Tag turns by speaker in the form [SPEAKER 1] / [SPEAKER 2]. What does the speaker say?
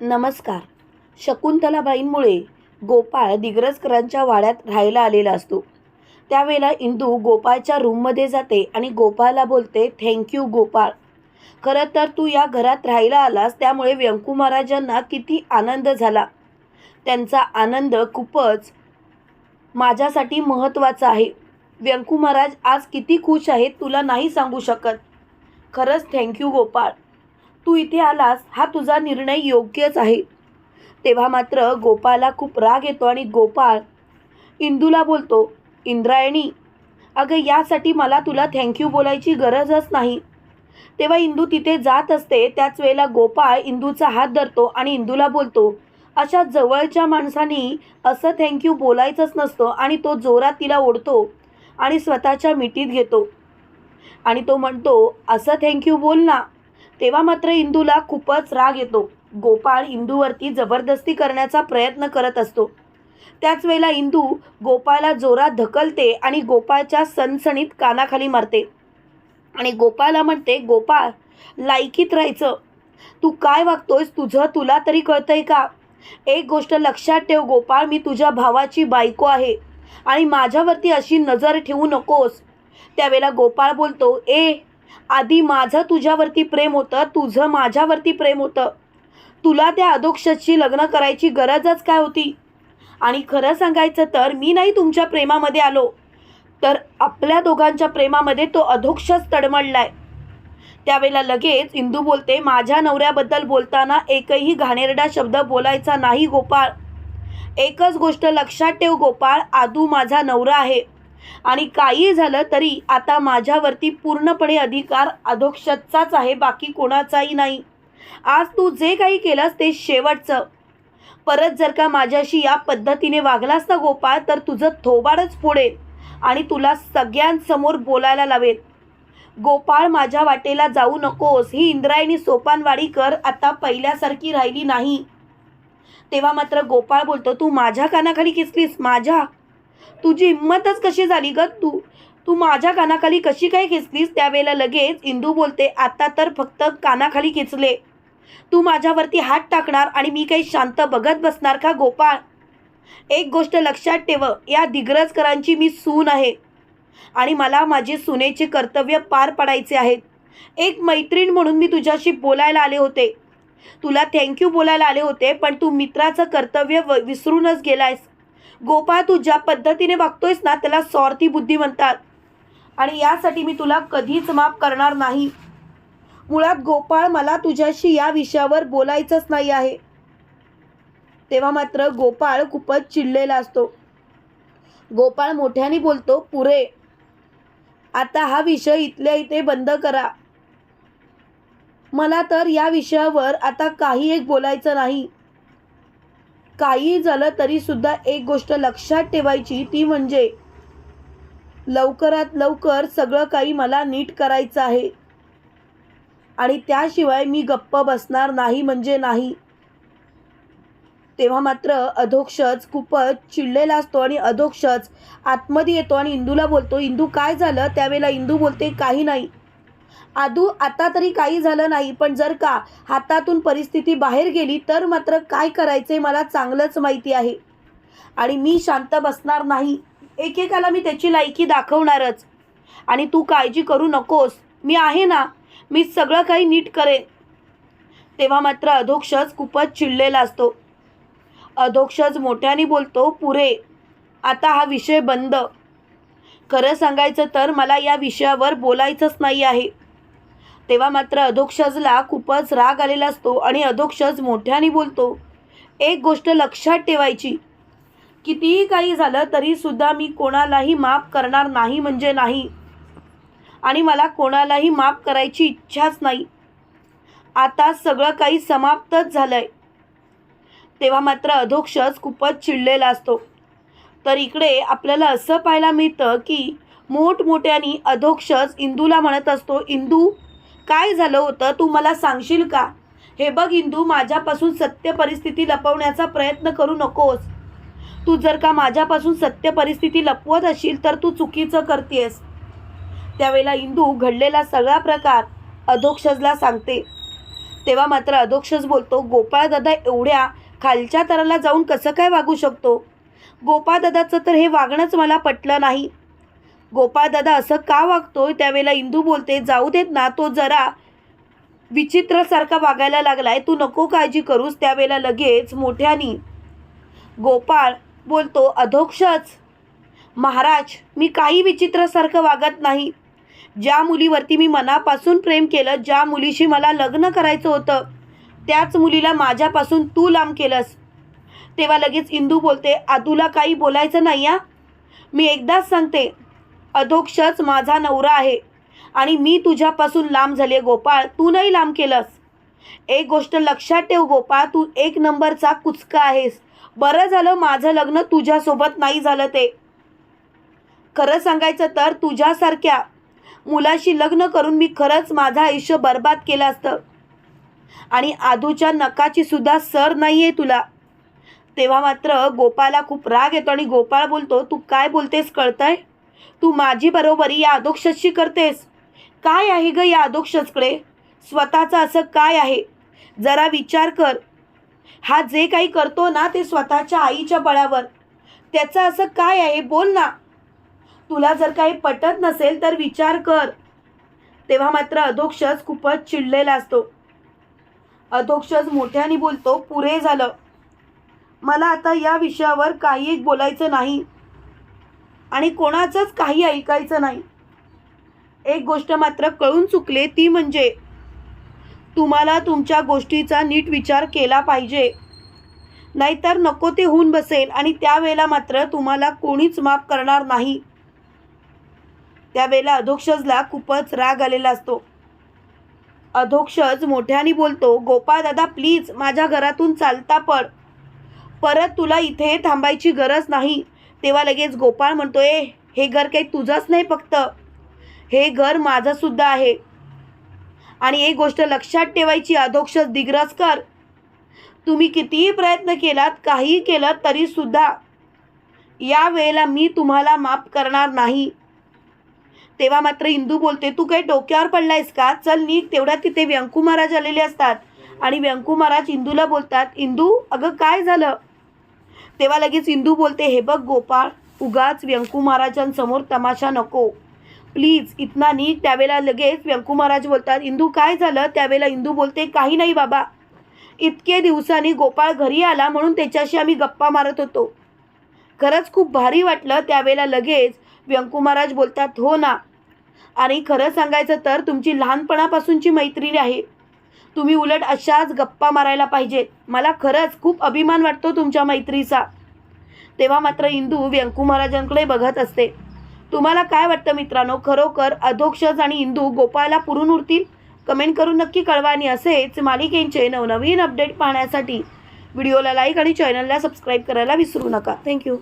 [SPEAKER 1] नमस्कार. शकुंतलाबाईंमुळे गोपाळ दिग्रजकरांच्या वाड्यात राहायला आलेला असतो. त्यावेळेला इंदू गोपाळच्या रूममध्ये जाते आणि गोपाळला बोलते थँक्यू गोपाळ. खरं तर तू या घरात राहायला आलास त्यामुळे व्यंकू महाराजांना किती आनंद झाला. त्यांचा आनंद खूपच माझ्यासाठी महत्त्वाचा आहे. व्यंकू महाराज आज किती खुश आहेत तुला नाही सांगू शकत. खरंच थँक्यू गोपाळ. तू इथे आलास हा तुझा निर्णय योग्यच आहे. तेव्हा मात्र गोपाळला खूप राग येतो आणि गोपाळ इंदूला बोलतो इंद्रायणी अगं यासाठी मला तुला थँक्यू बोलायची गरजच नाही. तेव्हा इंदू तिथे जात असते त्याच वेळेला गोपाळ इंदूचा हात धरतो आणि इंदूला बोलतो अशा जवळच्या माणसानी असं थँक्यू बोलायचंच नसतं आणि तो जोरात तिला ओढतो आणि स्वतःच्या मिठीत घेतो आणि तो म्हणतो असं थँक्यू बोल ना. तेव्हा मात्र इंदूला खूपच राग येतो. गोपाळ इंदूवरती जबरदस्ती करण्याचा प्रयत्न करत असतो. त्याच वेळेला इंदू गोपाळला जोरात धकलते आणि गोपाळच्या सणसणीत कानाखाली मारते. आणि गोपाळला म्हणते गोपाळ लायकीत राहायचं. तू काय वागतोयस? तुझं तुला तरी कळतंय का? एक गोष्ट लक्षात ठेव गोपाळ मी तुझ्या भावाची बायको आहे आणि माझ्यावरती अशी नजर ठेवू नकोस. त्यावेळेला गोपाळ बोलतो ए आधी माझं तुझ्यावरती प्रेम होतं तुझं माझ्यावरती प्रेम होतं. तुला त्या अधोक्षशी लग्न करायची गरजच काय होती? आणि खरं सांगायचं तर मी नाही तुमच्या प्रेमामध्ये आलो. तर आपल्या दोघांच्या प्रेमामध्ये तो अधोक्षच तडमडलाय. त्यावेळेला लगेच इंदू बोलते माझ्या नवऱ्याबद्दल बोलताना एकही घाणेरडा शब्द बोलायचा नाही गोपाळ. एकच गोष्ट लक्षात ठेव गोपाळ. आदू माझा नवरा आहे. आणि काही झालं तरी आता माझ्यावरती पूर्णपणे अधिकार अधोक्षतचाच आहे बाकी कोणाचाही नाही. आज तू जे काही केलंस ते शेवटचं. परत जर का माझ्याशी या पद्धतीने वागलास ना गोपाळ तर तुझं थोबाडच फोडेल आणि तुला सगळ्यांसमोर बोलायला लावेल. गोपाळ माझ्या वाटेला जाऊ नकोस. ही इंद्रायणी सोपानवाडी कर. आता पहिल्यासारखी राहिली नाही. तेव्हा मात्र गोपाळ बोलतो तू माझ्या कानाखाली किसलीस? माझ्या तुझी हिंमतच कशी झाली ग तू? तू माझ्या कानाखाली कशी काय खेचलीस? त्यावेळेला लगेच इंदू बोलते आता तर फक्त कानाखाली खेचले. तू माझ्यावरती हात टाकणार आणि मी काही शांत बघत बसणार का गोपाळ? एक गोष्ट लक्षात ठेव या दिग्रजकरांची मी सून आहे आणि मला माझे सुनेचे कर्तव्य पार पाडायचे आहेत. एक मैत्रीण म्हणून मी तुझ्याशी बोलायला आले होते. तुला थँक्यू बोलायला आले होते पण तू मित्राचं कर्तव्य व विसरूनच गेलायस. गोपाळ तू ज्या पद्धतीने वागतोयस ना त्याला स्वार्थी बुद्धी म्हणतात. आणि यासाठी मी तुला कधीच माफ करणार नाही. मुळात गोपाळ मला तुझ्याशी या विषयावर बोलायचंच नाही आहे. तेव्हा मात्र गोपाळ खूपच चिडलेला असतो. गोपाळ मोठ्याने बोलतो पुरे आता हा विषय इथल्या इथे बंद करा. मला तर या विषयावर आता काही एक बोलायचं नाही. काही झालं तरी सुद्धा एक गोष्ट लक्षात ठेवायची ती म्हणजे लवकरात लवकर सगळं काही मला नीट करायचं आहे. आणि त्याशिवाय मी गप्प बसणार नाही म्हणजे नाही. तेव्हा मात्र अधोक्षच खूपच चिडलेला असतो आणि अधोक्षच आतमध्ये येतो आणि इंदूला बोलतो इंदू काय झालं? त्यावेळेला इंदू बोलते काही नाही. आदू आता तरी काही झालं नाही पण जर का हातातून परिस्थिती बाहेर गेली तर मात्र काय करायचे मला चांगलंच माहिती आहे. आणि मी शांत बसणार नाही. एकेकाला मी त्याची लायकी दाखवणारच. आणि तू काळजी करू नकोस. मी आहे ना मी सगळं काही नीट करेन. तेव्हा मात्र अधोक्षच खूपच चिडलेला असतो. अधोक्षज मोठ्याने बोलतो पुरे आता हा विषय बंद. खरं सांगायचं तर मला या विषयावर बोलायचंच नाही आहे. तेव्हा मात्र अधोक्षजला खूपच राग आलेला असतो आणि अधोक्षज मोठ्याने बोलतो एक गोष्ट लक्षात ठेवायची. कितीही काही झालं तरीसुद्धा मी कोणालाही माफ करणार नाही म्हणजे नाही. आणि मला कोणालाही माफ करायची इच्छाच नाही. आता सगळं काही समाप्तच झालं आहे तेव्हा मात्र अधोक्षज खूपच चिडलेला असतो. तर इकडे आपल्याला असं पाहायला मिळतं की मोठमोठ्यानी अधोक्षच इंदूला म्हणत असतो इंदू काय झालं होतं? तू मला सांगशील का? हे बघ इंदू माझ्यापासून सत्य परिस्थिती लपवण्याचा प्रयत्न करू नकोस. तू जर का माझ्यापासून सत्य परिस्थिती लपवत असशील तर तू चुकीचं करतेस. त्यावेळेला इंदू घडलेला सगळा प्रकार अधोक्षजला सांगते. तेव्हा मात्र अधोक्षच बोलतो गोपाळदादा एवढ्या खालच्या तराला जाऊन कसं काय वागू शकतो? गोपाळदादाचं तर हे वागणंच मला पटलं नाही. गोपाळदादा असं का वागतोय? त्यावेळेला इंदू बोलते जाऊ देत ना तो जरा विचित्रसारखा वागायला लागलाय. तू नको काळजी करूस. त्यावेळेला लगेच मोठ्यानी गोपाळ बोलतो अधोक्षच. महाराज मी काही विचित्रसारखं वागत नाही. ज्या मुलीवरती मी मनापासून प्रेम केलं ज्या मुलीशी मला लग्न करायचं होतं त्याच मुलीला माझ्यापासून तू लांब केलंस. तेव्हा लगेच इंदू बोलते आदूला काही बोलायचं नाही या मी एकदाच सांगते अधोक्षच माझा नवरा आहे आणि मी तुझ्यापासून लांब झाले गोपाळ तू नाही लांब केलंस. एक गोष्ट लक्षात ठेव गोपाळ तू एक नंबरचा कुचका आहेस. बरं झालं माझं लग्न तुझ्यासोबत नाही झालं ते. खरं सांगायचं तर तुझ्यासारख्या मुलाशी लग्न करून मी खरंच माझं आयुष्य बर्बाद केलं असतं. आणि आधूच्या नकाची सुद्धा सर नाही आहे तुला. तेव्हा मात्र गोपाळला खूप राग येतो आणि गोपाळ बोलतो तू काय बोलतेस कळतंय? तू माझी बरोबरी या अधोक्षसशी करतेस. काय आहे ग या अधोक्षसकडे स्वतःचं असं काय आहे? जरा विचार कर. हा जे काही करतो ना ते स्वतःच्या आईच्या बळावर. त्याचं असं काय आहे बोल ना. तुला जर काही पटत नसेल तर विचार कर. तेव्हा मात्र अधोक्षस खूपच चिडलेला असतो. अधोक्षस मोठ्याने बोलतो पुरे झालं. मला आता या विषयावर काही बोलायचं नाही आणि कोणाचंच काही ऐकायचं नाही. एक गोष्ट मात्र कळून चुकले ती म्हणजे तुम्हाला तुमच्या गोष्टीचा नीट विचार केला पाहिजे. नाहीतर नको ते होऊन बसेल आणि त्यावेळेला मात्र तुम्हाला कोणीच माफ करणार नाही. त्यावेळेला अधोक्षजला खूपच राग आलेला असतो. अधोक्षज मोठ्याने बोलतो गोपाळ दादा प्लीज माझ्या घरातून चालता पड परत तुला इथे थांबायची गरज नाही. तेव्हा लगेच गोपाळ म्हणतोय हे घर काही तुझंच नाही फक्त. हे घर माझंसुद्धा आहे. आणि एक गोष्ट लक्षात ठेवायची अधोक्ष दिग्रस कर तुम्ही कितीही प्रयत्न केलात काहीही केलं तरीसुद्धा. या वेळेला मी तुम्हाला माफ करणार नाही. तेव्हा मात्र इंदू बोलते तू काही डोक्यावर पडलायस का? चल नीट तेवढ्या तिथे व्यंकू महाराज आलेले असतात. आणि व्यंकू महाराज इंदूला बोलतात इंदू अगं काय झालं? तेव्हा लगेच इंदू बोलते हे बघ गोपाळ उगाच व्यंकू महाराजांसमोर तमाशा नको. प्लीज इतना नीट त्यावेळेला लगेच व्यंकू महाराज बोलतात इंदू काय झालं? त्यावेळेला इंदू बोलते काही नाही बाबा. इतके दिवसांनी गोपाळ घरी आला म्हणून त्याच्याशी आम्ही गप्पा मारत होतो. खरंच खूप भारी वाटलं त्यावेळेला लगेच व्यंकू महाराज बोलतात हो ना. आणि खरं सांगायचं तर तुमची लहानपणापासूनची मैत्रीण आहे. तुम्ही उलट अशाच गप्पा मारायला पाहिजेत. मला खरंच खूप अभिमान वाटतो तुमच्या मैत्रीचा. तेव्हा मात्र इंदू व्यंकू महाराजांकडे बघत असते. तुम्हाला काय वाटतं मित्रांनो? खरोखर अधोक्षज आणि इंदू गोपाळला पुरून उरतील? कमेंट करून नक्की कळवा आणि असेच मालिकेंचे नवनवीन अपडेट पाहण्यासाठी. व्हिडिओला लाईक आणि चॅनलला सबस्क्राईब करायला विसरू नका. थँक्यू.